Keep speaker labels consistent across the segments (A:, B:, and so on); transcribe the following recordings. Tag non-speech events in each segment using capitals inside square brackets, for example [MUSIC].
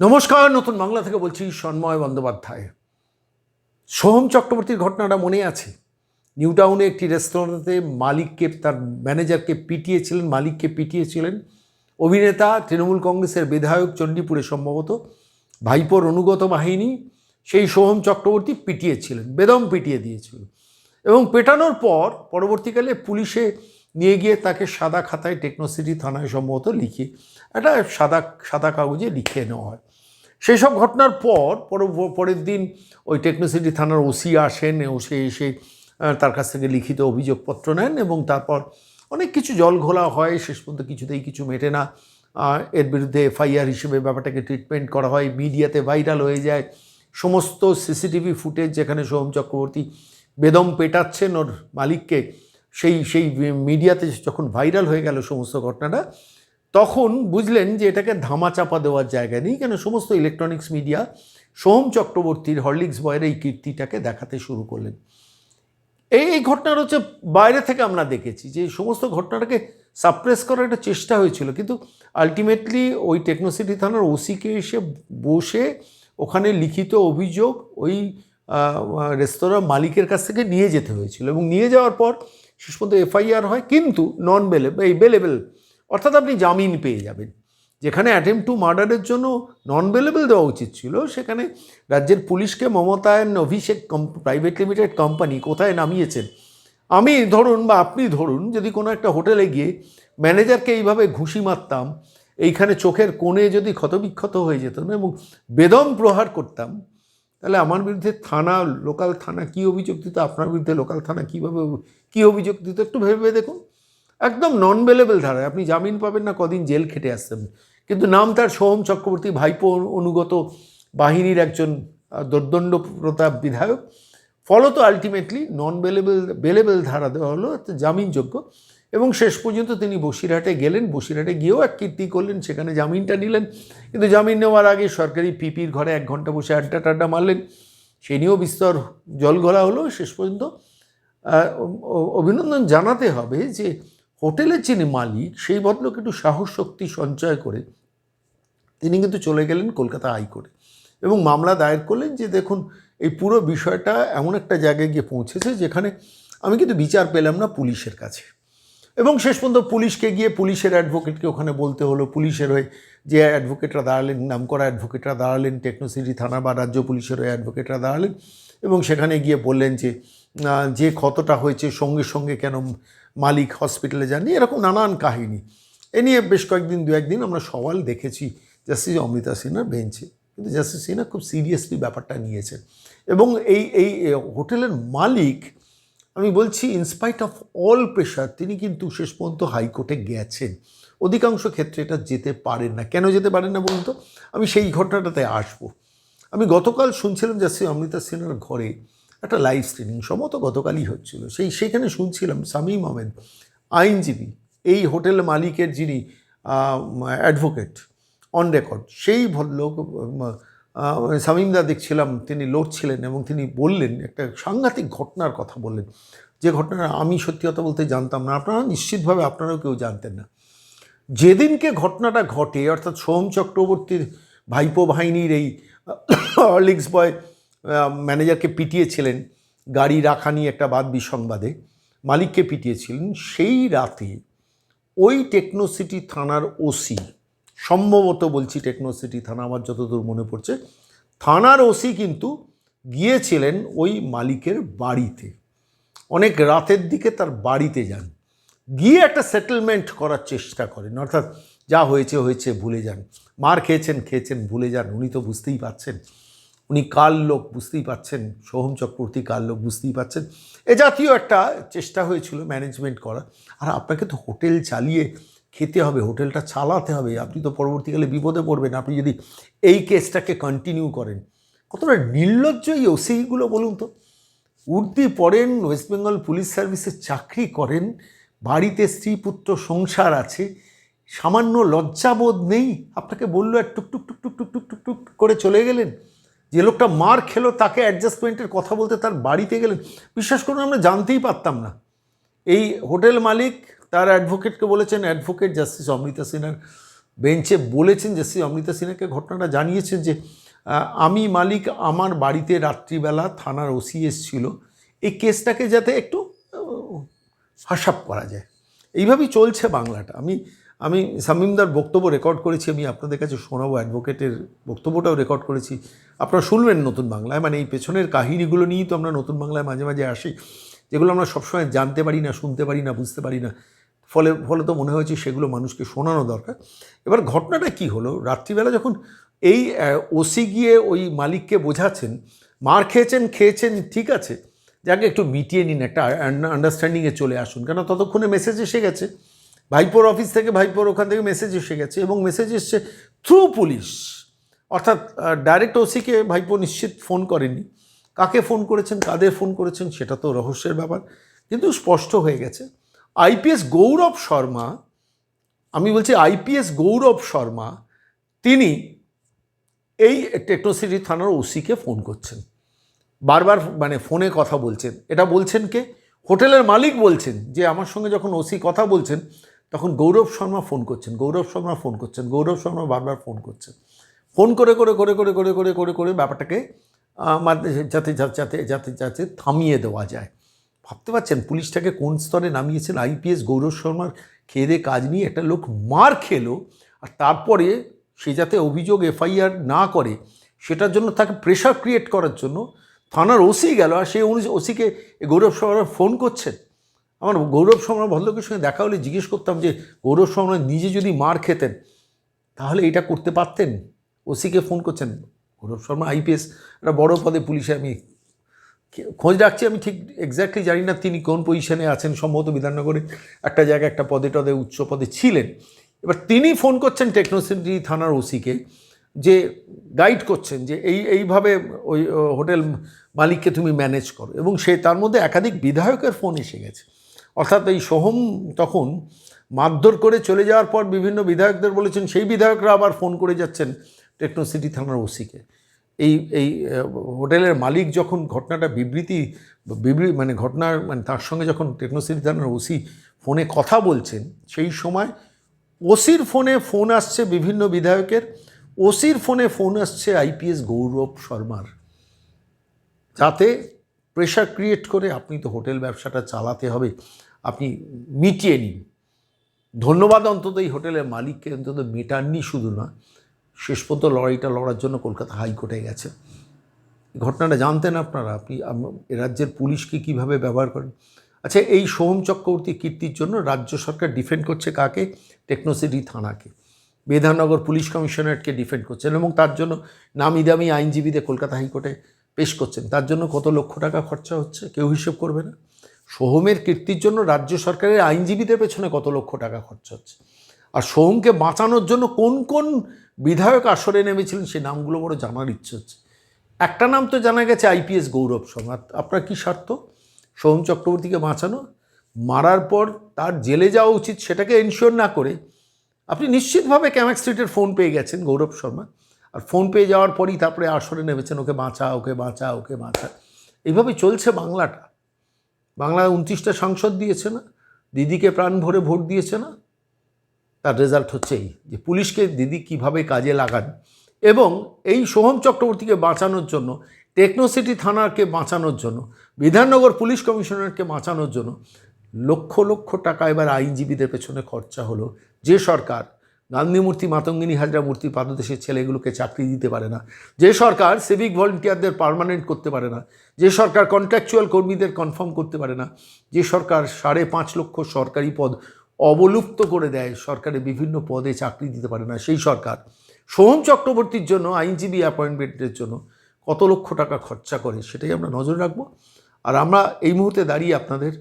A: নমস্কার, নতুন বাংলা থেকে বলছি সন্ময় বন্দ্যোপাধ্যায়। সোহম চক্রবর্তীর ঘটনাটা মনে আছে? নিউ টাউনে একটি রেস্তোরাঁতে মালিককে, তার ম্যানেজারকে পিটিয়েছিলেন, মালিককে পিটিয়েছিলেন অভিনেতা, তৃণমূল কংগ্রেসের বিধায়ক চণ্ডীপুরে সম্ভবত ভাইপোর অনুগত বাহিনী, সেই সোহম চক্রবর্তী পিটিয়েছিলেন, বেদম পিটিয়ে দিয়েছিল এবং পেটানোর পর পরবর্তীকালে পুলিশে নিয়ে গিয়ে তাকে সাদা খাতায় টেকনোসিটি থানায় সম্ভবত লিখে একটা সাদা সাদা কাগজে লিখে নেওয়া হয়। সেই সব ঘটনার পর পর- পরের দিন ওই টেকনোসিটি থানার ওসি আসেন, ওসি এসে তার কাছ থেকে লিখিত অভিযোগপত্র নেন এবং তারপর অনেক কিছু জল ঘোলা হয়, শেষ পর্যন্ত কিছুতেই কিছু মেটে না। এর বিরুদ্ধে এফআইআর হিসেবে ব্যাপারটাকে ট্রিটমেন্ট করা হয়, মিডিয়াতে ভাইরাল হয়ে যায়। সমস্ত সিসিটিভি ফুটেজ যেখানে সোহম চক্রবর্তী বেদম পেটাচ্ছেন ওর মালিককে, সেই সেই মিডিয়াতে যখন ভাইরাল হয়ে গেল সমস্ত ঘটনাটা তখন বুঝলেন যে এটাকে ধামাচাপা দেওয়ার জায়গা নেই, কেন সমস্ত ইলেকট্রনিক্স মিডিয়া সোহম চক্রবর্তীর হরলিক্স বয়ের এই কীর্তিটাকে দেখাতে শুরু করলেন। এই এই ঘটনার হচ্ছে বাইরে থেকে আমরা দেখেছি যে সমস্ত ঘটনাটাকে সাপ্রেস করার একটা চেষ্টা হয়েছিল, কিন্তু আলটিমেটলি ওই টেকনোসিটি থানার ওসিকে এসে বসে ওখানে লিখিত অভিযোগ ওই রেস্তোরাঁ মালিকের কাছ থেকে নিয়ে যেতে হয়েছিল এবং নিয়ে যাওয়ার পর শেষ পর্যন্ত এফআইআর হয়, কিন্তু নন বেলে এই বেলেবেল অর্থাৎ আপনি জামিন পেয়ে যাবেন। যেখানে অ্যাটেম্প টু মার্ডারের জন্য নন বেলেবল দেওয়া উচিত ছিল, সেখানে রাজ্যের পুলিশকে মমতায়ন অভিষেক প্রাইভেট লিমিটেড কোম্পানি কোথায় নামিয়েছেন? আমি ধরুন বা আপনি ধরুন, যদি কোনো একটা হোটেলে গিয়ে ম্যানেজারকে এইভাবে ঘুষি মারতাম, এইখানে চোখের কোণে যদি ক্ষতবিক্ষত হয়ে যেত এবং বেদম প্রহার করতাম, তাহলে আমার বিরুদ্ধে থানা লোকাল থানা কী অভিযোগ দিত, আপনার বিরুদ্ধে লোকাল থানা কীভাবে, কী অভিযোগ দিত, একটু ভেবে দেখুন। একদম নন বেলেবল ধারায়। আপনি জামিন পাবেন না, কদিন জেল খেটে আসতেন কিন্তু নাম তার সোহম চক্রবর্তী, ভাইপো অনুগত বাহিনীর একজন দোর্দণ্ড প্রতাপ বিধায়ক। ফলত আলটিমেটলি নন বেলেবল বেলেবল ধারা দেওয়া হলো জামিনযোগ্য। এবং শেষ পর্যন্ত তিনি বসিরহাটে গেলেন, বসিরহাটে গিয়েও এক কীর্তি করলেন, সেখানে জামিনটা নিলেন। কিন্তু জামিন নেওয়ার আগে সরকারি পিপির ঘরে এক ঘণ্টা বসে আড্ডা টাড্ডা মারলেন। সে নিয়েও বিস্তর জল ঘোলা হলো। শেষ পর্যন্ত অভিনন্দন জানাতে হবে যে হোটেলের যিনি মালিক, সেই ভদ্রলোক একটু সাহস শক্তি সঞ্চয় করে তিনি কিন্তু চলে গেলেন কলকাতা হাইকোর্টে এবং মামলা দায়ের করলেন যে, দেখুন, এই পুরো বিষয়টা এমন একটা জায়গায় গিয়ে পৌঁছেছে যেখানে আমি কিন্তু বিচার পেলাম না পুলিশের কাছে। এবং শেষ পর্যন্ত পুলিশকে গিয়ে পুলিশের অ্যাডভোকেটকে ওখানে বলতে হলো, পুলিশের হয়ে যে অ্যাডভোকেটরা দাঁড়ালেন নাম করা অ্যাডভোকেটরা দাঁড়ালেন, টেকনোসিটি থানা বা রাজ্য পুলিশের হয়ে অ্যাডভোকেটরা দাঁড়ালেন এবং সেখানে গিয়ে বললেন যে যে ক্ষতটা হয়েছে সঙ্গে সঙ্গে কেন মালিক হসপিটালে যাননি, এরকম নানান কাহিনী। এ নিয়ে বেশ কয়েকদিন দু একদিন আমরা সওয়াল দেখেছি জাস্টিস অমৃতা সিনহার বেঞ্চে। কিন্তু জাস্টিস সিনহা খুব সিরিয়াসলি ব্যাপারটা নিয়েছেন এবং এই এই হোটেলের মালিক, আমি বলছি ইনস্পাইট অফ অল প্রেশার তিনি কিন্তু শেষ পর্যন্ত হাইকোর্টে গেছেন। অধিকাংশ ক্ষেত্রে এটা যেতে পারেন না। কেন যেতে পারেন না বলুন তো? আমি সেই ঘটনাটাতে আসব। আমি গতকাল শুনছিলাম জাস্টিস অমৃতা সিনহার ঘরে একটা লাইভ স্ট্রিমিং সম্ভবত গতকালই হচ্ছিল। সেই সেখানে শুনছিলাম শামীম আহমেদ, আইনজীবী, এই হোটেল মালিকের যিনি অ্যাডভোকেট অন রেকর্ড সেই ভদ্রলোক সামিমদা দেখছিলাম, তিনি লড়ছিলেন এবং তিনি বললেন, একটা সাংঘাতিক ঘটনার কথা বললেন। যে ঘটনাটা আমি সত্যি কথা বলতে জানতাম না, আপনারা নিশ্চিতভাবে আপনারাও কেউ জানতেন না। যেদিনকে ঘটনাটা ঘটে, অর্থাৎ সোম চক্রবর্তীর ভাইপো বাহিনীর এই হরলিক্স বয় [COUGHS] ম্যানেজারকে পিটিয়েছিলেন গাড়ি রাখা নিয়ে একটা বাদ বিসংবাদে, মালিককে পিটিয়েছিলেন। সেই রাতে ওই টেকনোসিটি থানার ওসি, সম্ভবত বলছি টেকনোসিটি থানা, আমার যতদূর মনে পড়ছে, থানার ওসি কিন্তু গিয়েছিলেন ওই মালিকের বাড়িতে। অনেক রাতের দিকে তার বাড়িতে যান। গিয়ে একটা সেটেলমেন্ট করার চেষ্টা করেন। অর্থাৎ যা হয়েছে হয়েছে, ভুলে যান। মার খেয়েছেন খেয়েছেন, ভুলে যান। উনি তো বুঝতেই পাচ্ছেন উনি কাল লোক বুঝতেই পাচ্ছেন, সোহম চক্রবর্তী কাল লোক বুঝতেই পাচ্ছেন। এ জাতীয় একটা চেষ্টা হয়েছিল ম্যানেজমেন্ট করা আর আপনাকে তো হোটেল চালিয়ে খেতে হবে, হোটেলটা চালাতে হবে। আপনি তো পরবর্তীকালে বিপদে পড়বেন। আপনি যদি এই কেসটাকে কন্টিনিউ করেন, কতটা নির্লজ্জ এই ওসিগুলো বলুন তো? উর্দি পড়েন ওয়েস্ট বেঙ্গল পুলিশ সার্ভিসে চাকরি করেন, বাড়িতে স্ত্রী পুত্র সংসার আছে, সামান্য লজ্জাবোধ নেই? আপনাকে বলল আর টুক টুক টুক টুক টুক টুক টুক করে চলে গেলেন? যে লোকটা মার খেলো, তাকে অ্যাডজাস্টমেন্টের কথা বলতে তার বাড়িতে গেলেন। বিশ্বাস করুন, আমরা জানতেই পারতাম না। এই হোটেল মালিক তার অ্যাডভোকেটকে বলেছেন অ্যাডভোকেট জাস্টিস অমৃতা সিনহার বেঞ্চে বলেছেন শ্রী অমৃতা সিনহাকে ঘটনাটা জানিয়েছেন যে আমি মালিক, আমার বাড়িতে রাত্রিবেলা থানার ওসি ছিল এই কেসটাকে যাতে একটু হাসাপ করা যায়। এইভাবেই চলছে বাংলাটা। আমি আমি শামীমদার বক্তব্য রেকর্ড করেছি, আমি আপনাদের কাছে শোনাবো অ্যাডভোকেটের বক্তব্যটাও রেকর্ড করেছি। আপনারা শুনবেন নতুন বাংলায় মানে এই পেছনের কাহিনীগুলো নিয়েই তো আমরা নতুন বাংলায় মাঝে মাঝে আসি, যেগুলো আমরা সবসময় জানতে পারি না, শুনতে পারি না, বুঝতে পারি না। ফলে ফলে তো মনে হয়েছে সেগুলো মানুষকে শোনানো দরকার। এবার ঘটনাটা কি হলো? রাত্রিবেলা যখন এই ওসি গিয়ে ওই মালিককে বোঝাচ্ছেন, মার খেয়েছেন খেয়েছেন, ঠিক আছে, যাকে একটু মিটিয়ে নিন, একটা আন্ডারস্ট্যান্ডিংয়ে চলে আসুন, কেন ততক্ষণে মেসেজ এসে গেছে। ভাইপোর অফিস থেকে ভাইপোর ওখান থেকে মেসেজ এসে গেছে এবং মেসেজ এসছে থ্রু পুলিশ অর্থাৎ ডাইরেক্ট ওসিকে ভাইপো নিশ্চিত ফোন করেনি। কাকে ফোন করেছেন, কাদের ফোন করেছেন, সেটা তো রহস্যের ব্যাপার। কিন্তু স্পষ্ট হয়ে গেছে আইপিএস গৌরব শর্মা, আমি বলছি আইপিএস গৌরব শর্মা, তিনি এই টেকনোসিটি থানার ওসিকে ফোন করছেন। বারবার মানে ফোনে কথা বলছেন। এটা বলছেন কে? হোটেলের মালিক বলছেন যে, আমার সঙ্গে যখন ওসি কথা বলছেন তখন গৌরব শর্মা ফোন করছেন, গৌরব শর্মা ফোন করছেন, গৌরব শর্মা বারবার ফোন করছেন। ফোন করে করে করে করে করে করে করে করে ব্যাপারটাকে যাতে যাতে যাতে যাতে থামিয়ে দেওয়া যায়। ভাবতে পারছেন পুলিশটাকে কোন স্তরে নামিয়েছেন? আইপিএস গৌরব শর্মার খেয়ে কাজ নিয়ে একটা লোক মার খেলো, আর তারপরে সে যাতে অভিযোগ এফআইআর না করে, সেটার জন্য তাকে প্রেশার ক্রিয়েট করার জন্য থানার ওসি গেল, আর সেই ওসিকে, গৌরব শর্মা ফোন করছেন। আমার গৌরব শর্মা ভদ্রলোকের সঙ্গে দেখা হলে জিজ্ঞেস করতাম যে, গৌরব শর্মা নিজে যদি মার খেতেন, তাহলে এটা করতে পারতেন? ওসিকে ফোন করছেন, গৌরব শর্মা, আইপিএস, একটা বড় পদে পুলিশে আমি খোঁজ রাখছি, আমি ঠিক এক্স্যাক্টলি জানি না তিনি কোন পজিশনে আছেন, সম্ভবত বিধাননগরে একটা জায়গায় একটা পদে টদে, উচ্চ পদে ছিলেন। এবার তিনি ফোন করছেন টেকনোসিটি থানার ওসিকে যে গাইড করছেন যে, এই, এইভাবে ওই হোটেল মালিককে তুমি ম্যানেজ করো। এবং সে তার মধ্যে একাধিক বিধায়কের ফোন এসে গেছে। অর্থাৎ এই সোহম তখন মারধর করে চলে যাওয়ার পর বিভিন্ন বিধায়কদের বলেছেন, সেই বিধায়করা আবার ফোন করে যাচ্ছেন টেকনোসিটি থানার ওসিকে। এই এই হোটেলের মালিক যখন ঘটনাটা বিবৃতি, বিবৃ মানে ঘটনার মানে তার সঙ্গে যখন টেকনোসিটি থানার ওসি ফোনে কথা বলছেন, সেই সময় ওসির ফোনে ফোন আসছে বিভিন্ন বিধায়কের, ওসির ফোনে ফোন আসছে আইপিএস গৌরব শর্মার। যাতে প্রেশার ক্রিয়েট করে আপনি তো হোটেল ব্যবসাটা চালাতে হবে, আপনি মিটিয়ে নিন। ধন্যবাদ অন্তত এই হোটেলের মালিককে, অন্তত মেটাননি শুধু না, শেষ পর্যন্ত লড়াইটা লড়ার জন্য কলকাতা হাইকোর্টে গেছে। ঘটনাটা জানতেন আপনারা, আপনি রাজ্যের পুলিশকে কীভাবে ব্যবহার করেন। আচ্ছা এই সোহম চক্রবর্তী কীর্তির জন্য রাজ্য সরকার ডিফেন্ড করছে কাকে? টেকনোসিটি থানাকে। বিধাননগর পুলিশ কমিশনারেটকে ডিফেন্ড করছেন এবং তার জন্য নামি দামি আইনজীবীদের কলকাতা হাইকোর্টে পেশ করছেন। তার জন্য কত লক্ষ টাকা খরচা হচ্ছে কেউ হিসেব করবে না। সোহমের কীর্তির জন্য রাজ্য সরকারের আইনজীবীদের পেছনে কত লক্ষ টাকা খরচা হচ্ছে। আর সোহমকে বাঁচানোর জন্য কোন কোন বিধায়ক আসরে নেমেছিলেন সেই নামগুলো বড় জানার ইচ্ছে হচ্ছে। একটা নাম তো জানা গেছে আইপিএস গৌরব শর্মা আপনার কী স্বার্থ? সোহম চক্রবর্তীকে বাঁচানো, মারার পর তার জেলে যাওয়া উচিত সেটাকে এনশিওর না করে। আপনি নিশ্চিতভাবে ক্যামাক স্ট্রিটের ফোন পেয়ে গেছেন গৌরব শর্মা। আর ফোন পেয়ে যাওয়ার পরই তারপরে আসরে নেমেছেন, ওকে বাঁচা ওকে বাঁচা ওকে বাঁচা এইভাবে চলছে বাংলাটা। বাংলায় উনত্রিশটা সাংসদ দিয়েছে না, দিদিকে প্রাণ ভরে ভোট দিয়েছে না, তার রেজাল্ট হচ্ছে এই, যে পুলিশকে দিদি কীভাবে কাজে লাগান এবং এই সোহম চক্রবর্তীকে বাঁচানোর জন্য টেকনোসিটি থানাকে বাঁচানোর জন্য, বিধাননগর পুলিশ কমিশনারকে বাঁচানোর জন্য লক্ষ লক্ষ টাকা এবার আইনজীবীদের পেছনে খরচা হলো, যে সরকার গান্ধী মূর্তি মাতঙ্গিনী হাজরা মূর্তি পাদদেশের ছেলেগুলোকে চাকরি দিতে পারে না। যে সরকার সিভিক ভলেন্টিয়ারদের পার্মানেন্ট করতে পারে না যে সরকার কন্ট্রাকচুয়াল কর্মীদের কনফার্ম করতে পারে না যে সরকার সাড়ে পাঁচ লক্ষ সরকারি পদ অবলুপ্ত করে দেয় সরকারের বিভিন্ন পদে চাকরি দিতে পারে না সেই সরকার। সোহম চক্রবর্তীর জন্য আইনজীবী অ্যাপয়েন্টমেন্টের জন্য কত লক্ষ টাকা খরচা করে সেটাই আমরা নজর রাখব। আর আমরা এই মুহূর্তে দাঁড়িয়ে আপনাদের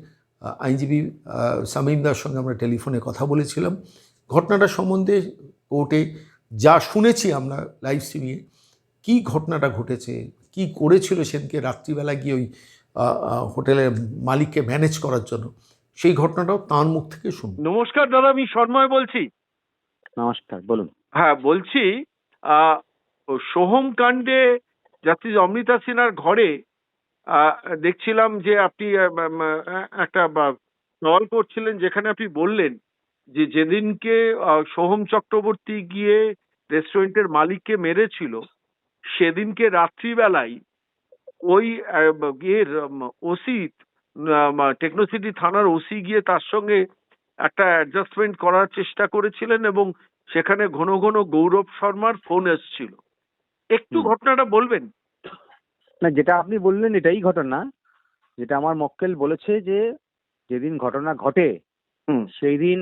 A: আইনজীবী আহ, শামীমদার সঙ্গে আমরা টেলিফোনে কথা বলেছিলাম। ঘটনাটা সম্বন্ধে কোর্টে যা শুনেছি আমরা লাইভ স্ট্রিমিংয়ে কী ঘটনাটা ঘটেছে কি করেছিল সেদিনকে রাত্রিবেলা গিয়ে ওই হোটেলের মালিককে ম্যানেজ করার জন্য সেই ঘটনাটাও তাঁর মুখ থেকে শুনব
B: নমস্কার দাদা আমি শর্ময় বলছি।
C: নমস্কার বলুন।
B: হ্যাঁ বলছি সোহম কাণ্ডে যাত্রী অমৃতা সিনহার ঘরে দেখছিলাম যে আপনি একটা কল করছিলেন যেখানে আপনি বললেন যে যেদিনকে সোহম চক্রবর্তী গিয়ে রেস্টুরেন্টের মালিককে মেরেছিল সেদিনকে রাত্রিবেলায় ওই ইয়ের ওসি টেকনোসিটি থানার ওসি গিয়ে তার সঙ্গে একটা অ্যাডজাস্টমেন্ট করার চেষ্টা করেছিলেন এবং সেখানে ঘন ঘন গৌরব শর্মার ফোন এসছিল। একটু ঘটনাটা বলবেন?
C: না যেটা আপনি বললেন এটাই ঘটনা। যেটা আমার মক্কেল বলেছে যে যেদিন ঘটনা ঘটে সেই দিন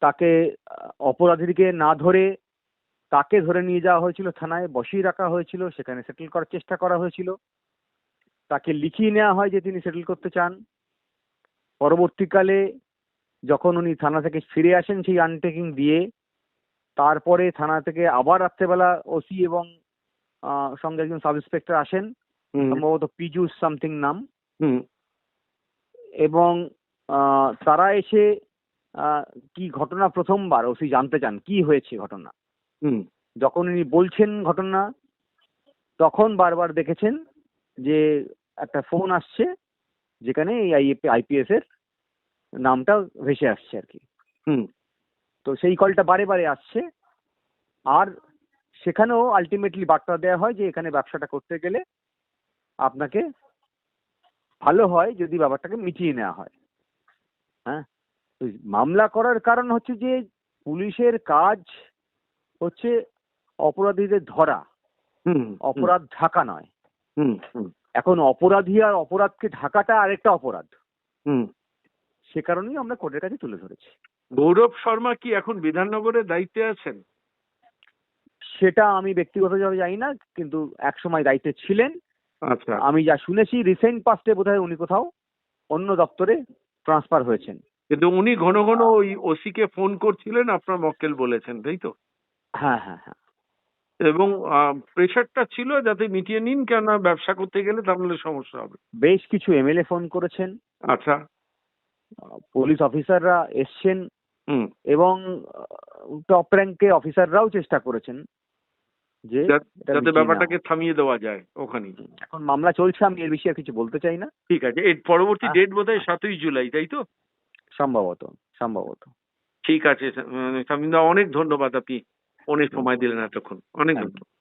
C: তাকে অপরাধীকে না ধরে তাকে ধরে নিয়ে যাওয়া হয়েছিল থানায় বসিয়ে রাখা হয়েছিল সেখানে সেটেল করার চেষ্টা করা হয়েছিল। তাকে লিখিয়ে নেওয়া হয় যে তিনি সেটেল করতে চান। পরবর্তীকালে যখন উনি থানা থেকে ফিরে আসেন সেই আনটেকিং দিয়ে তারপরে থানা থেকে আবার রাত্রেবেলা ওসি এবং সঙ্গে একজন সাব ইন্সপেক্টর আসেন সম্ভবত পিজুস সামথিং নাম।
B: হুম।
C: এবং আহ, তারা এসে কি ঘটনা প্রথমবার? ওসি জানতে চান কি হয়েছে ঘটনা?
B: হুম।
C: যখন উনি বলছেন ঘটনা তখন বারবার দেখেছেন যে একটা ফোন আসছে যেখানে এই আইপিএস এর নামটা ভেসে আসছে আর কি।
B: হুম।
C: তো সেই কলটা বারে বারে আসছে আর সেখানেও আলটিমেটলি বার্তা দেওয়া হয় যে এখানে ব্যবসাটা করতে গেলে আপনাকে ভালো হয় যদি ব্যাপারটাকে মিটিয়ে নেওয়া হয়। হ্যাঁ? মামলা করার কারণ হচ্ছে যে পুলিশের কাজ হচ্ছে অপরাধীদের ধরা।
B: হুম।
C: অপরাধ ঢাকা নয়।
B: হুম হুম।
C: এখন অপরাধী আর অপরাধকে ঢাকাটা আরেকটা অপরাধ।
B: হুম।
C: সে কারণেই আমরা কোর্টের কাছে তুলে ধরেছি।
B: গৌরব শর্মা কি এখন বিধাননগরের দায়িত্বে আছেন?
C: সেটা আমি ব্যক্তিগতভাবে জানি না কিন্তু একসময় দায়িত্বে ছিলেন।
B: আচ্ছা।
C: আমি যা শুনেছি রিসেন্ট পাস্টে বোধহয় উনি কোথাও অন্য দপ্তরে ট্রান্সফার হয়েছেন।
B: কিন্তু উনি ঘন ঘন ওই ওসিকে ফোন করছিলেন আপনার মক্কেল বলেছেন তাই তো?
C: হ্যাঁ হ্যাঁ হ্যাঁ।
B: এবং প্রেশারটা ছিল যাতে মিটিয়ে নিন কেননা ব্যবসা করতে গেলে তাহলে সমস্যা হবে।
C: বেশ কিছু এমএলএ ফোন করেছেন।
B: আচ্ছা।
C: পুলিশ অফিসাররা এসছেন এবং টপ র্যাঙ্কে অফিসাররাও চেষ্টা করেছেন যে
B: যাতে ব্যাপারটাকে থামিয়ে দেওয়া যায় ওখানেই।
C: এখন মামলা চলছে আমি এর আর কিছু বলতে চাই না।
B: ঠিক আছে এর পরবর্তী। ডেট বোধহয় সাতই জুলাই তাই তো?
C: সম্ভবত সম্ভবত।
B: ঠিক আছে অনেক ধন্যবাদ আপনি অনেক সময় দিলেন এতক্ষণ। অনেক
C: Thank
B: ধন্যবাদ।